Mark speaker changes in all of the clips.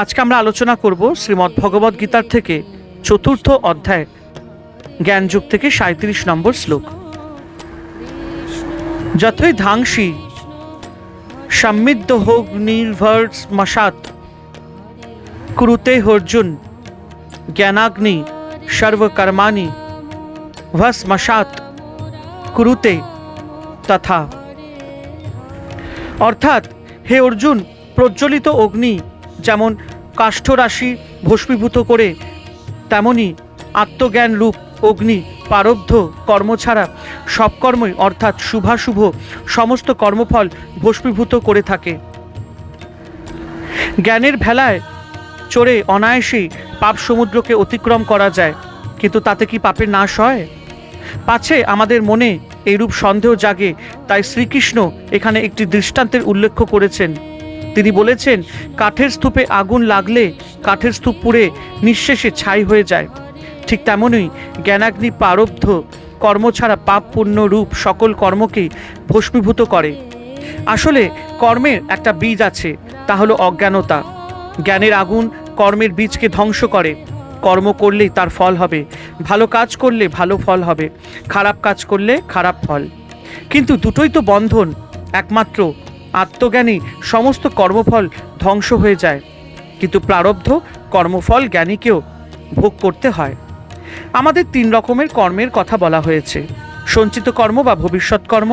Speaker 1: আজকে আমরা আলোচনা করব শ্রীমদ্ ভগবদ্ গীতার থেকে চতুর্থ অধ্যায় জ্ঞানযুগ থেকে সাঁত্রিশ নম্বর শ্লোক যথই ধাংসি সমৃদ্ধ হোক নির্ভর মশাত কুরুতে অর্জুন জ্ঞানাগ্নি সর্বকর্মাণি ভস্মশাত কুরুতে তথা অর্থাৎ হে অর্জুন প্রজ্বলিত অগ্নি যেমন কাষ্ঠরাশি ভস্মীভূত করে তেমনি আত্মজ্ঞান রূপ অগ্নি পারব্ধ কর্ম ছাড়া সব কর্মই অর্থাৎ শুভাশুভ সমস্ত কর্মফল ভস্মীভূত করে থাকে জ্ঞানের ভেলায় চড়ে অনায়াসেই পাপ সমুদ্রকে অতিক্রম করা যায় কিন্তু তাতে কি পাপের নাশ হয় পাছে আমাদের মনে এইরূপ সন্দেহ জাগে তাই শ্রীকৃষ্ণ এখানে একটি দৃষ্টান্তের উল্লেখ করেছেন তিনি বলেছেন কাঠের স্তূপে আগুন লাগলে কাঠের স্তূপ পুড়ে নিঃশেষে ছাই হয়ে যায় ঠিক তেমনই জ্ঞানাগ্নি পারব্ধ কর্ম ছাড়া পাপ পূর্ণ রূপ সকল কর্মকেই ভস্মীভূত করে আসলে কর্মের একটা বীজ আছে তা হলো অজ্ঞানতা জ্ঞানের আগুন কর্মের বীজকে ধ্বংস করে কর্ম করলেই তার ফল হবে ভালো কাজ করলে ভালো ফল হবে খারাপ কাজ করলে খারাপ ফল কিন্তু দুটোই তো বন্ধন একমাত্র আত্মজ্ঞানী সমস্ত কর্মফল ধ্বংস হয়ে যায় কিন্তু প্রারব্ধ কর্মফল জ্ঞানীকেও ভোগ করতে হয় আমাদের তিন রকমের কর্মের কথা বলা হয়েছে সঞ্চিত কর্ম বা ভবিষ্যৎ কর্ম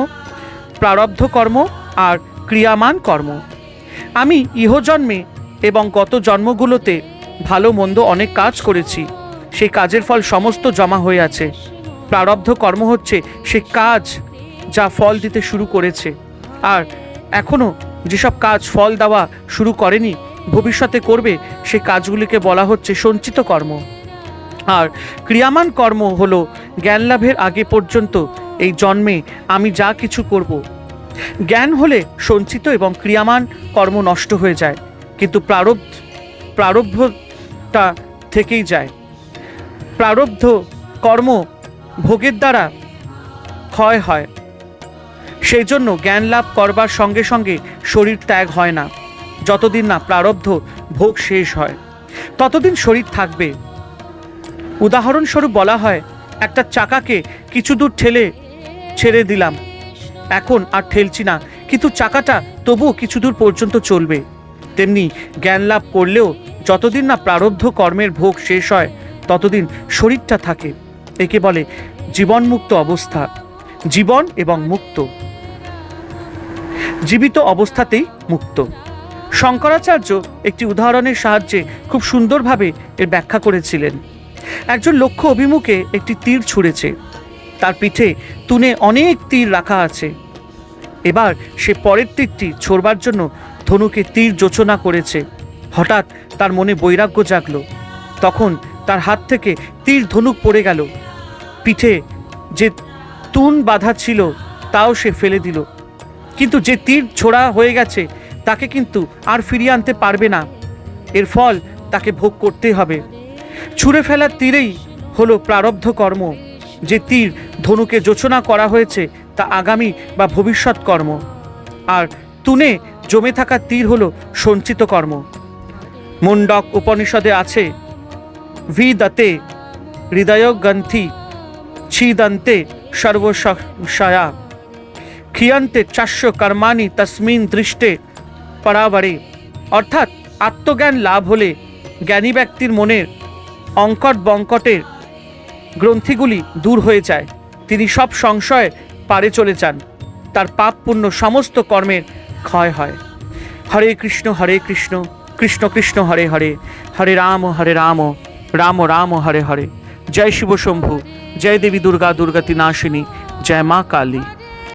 Speaker 1: প্রারব্ধ কর্ম আর ক্রিয়ামান কর্ম আমি ইহজন্মে এবং গত জন্মগুলোতে ভালো মন্দ অনেক কাজ করেছি সেই কাজের ফল সমস্ত জমা হয়ে আছে প্রারব্ধ কর্ম হচ্ছে সে কাজ যা ফল দিতে শুরু করেছে আর এখনও যেসব কাজ ফল দেওয়া শুরু করেনি ভবিষ্যতে করবে সে কাজগুলিকে বলা হচ্ছে সঞ্চিত কর্ম আর ক্রিয়ামান কর্ম হল জ্ঞান লাভের আগে পর্যন্ত এই জন্মে আমি যা কিছু করব জ্ঞান হলে সঞ্চিত এবং ক্রিয়ামান কর্ম নষ্ট হয়ে যায় কিন্তু প্রারব্ধ প্রারব্ধটা থেকেই যায় প্রারব্ধ কর্ম ভোগের দ্বারা ক্ষয় হয় সেই জন্য জ্ঞান লাভ করবার সঙ্গে সঙ্গে শরীর ত্যাগ হয় না যতদিন না প্রারব্ধ ভোগ শেষ হয় ততদিন শরীর থাকবে উদাহরণস্বরূপ বলা হয় একটা চাকাকে কিছু দূর ঠেলে ছেড়ে দিলাম এখন আর ঠেলছি না কিন্তু চাকাটা তবুও কিছু দূর পর্যন্ত চলবে তেমনি জ্ঞান লাভ করলেও যতদিন না প্রারব্ধ কর্মের ভোগ শেষ হয় ততদিন শরীরটা থাকে একে বলে জীবনমুক্ত অবস্থা জীবন এবং মুক্ত জীবিত অবস্থাতেই মুক্ত শঙ্করাচার্য একটি উদাহরণের সাহায্যে খুব সুন্দরভাবে এর ব্যাখ্যা করেছিলেন একজন লক্ষ্য অভিমুখে একটি তীর ছুঁড়েছে তার পিঠে তুনে অনেক তীর রাখা আছে এবার সে পরের তীরটি ছোড়বার জন্য ধনুকে তীর যোচনা করেছে হঠাৎ তার মনে বৈরাগ্য জাগল তখন তার হাত থেকে তীর ধনুক পড়ে গেল পিঠে যে তুন বাধা ছিল তাও সে ফেলে দিল কিন্তু যে তীর ছোড়া হয়ে গেছে তাকে কিন্তু আর ফিরিয়ে আনতে পারবে না এর ফল তাকে ভোগ করতে হবে ছুঁড়ে ফেলার তীরেই হলো প্রারব্ধ কর্ম যে তীর ধনুকে যোচনা করা হয়েছে তা আগামী বা ভবিষ্যৎ কর্ম আর তুনে জমে থাকা তীর হলো সঞ্চিত কর্ম মুন্ডক উপনিষদে আছে ভি দতে হৃদয় গ্রন্থি ছিদন্তে সর্বসংশয়া ক্ষিয়ন্তে চাষ্য কর্মানি তসমিন দৃষ্টে পরাবারে অর্থাৎ আত্মজ্ঞান লাভ হলে জ্ঞানী ব্যক্তির মনের অঙ্কট বঙ্কটের গ্রন্থিগুলি দূর হয়ে যায় তিনি সব সংশয়ে পারে চলে যান তার পাপ পুণ্য সমস্ত কর্মের ক্ষয় হয় হরে কৃষ্ণ হরে কৃষ্ণ কৃষ্ণ কৃষ্ণ হরে হরে হরে রাম হরে রাম রাম রাম হরে হরে জয় শিব শম্ভু জয় দেবী দুর্গা দুর্গতি নাশিনী জয় মা কালী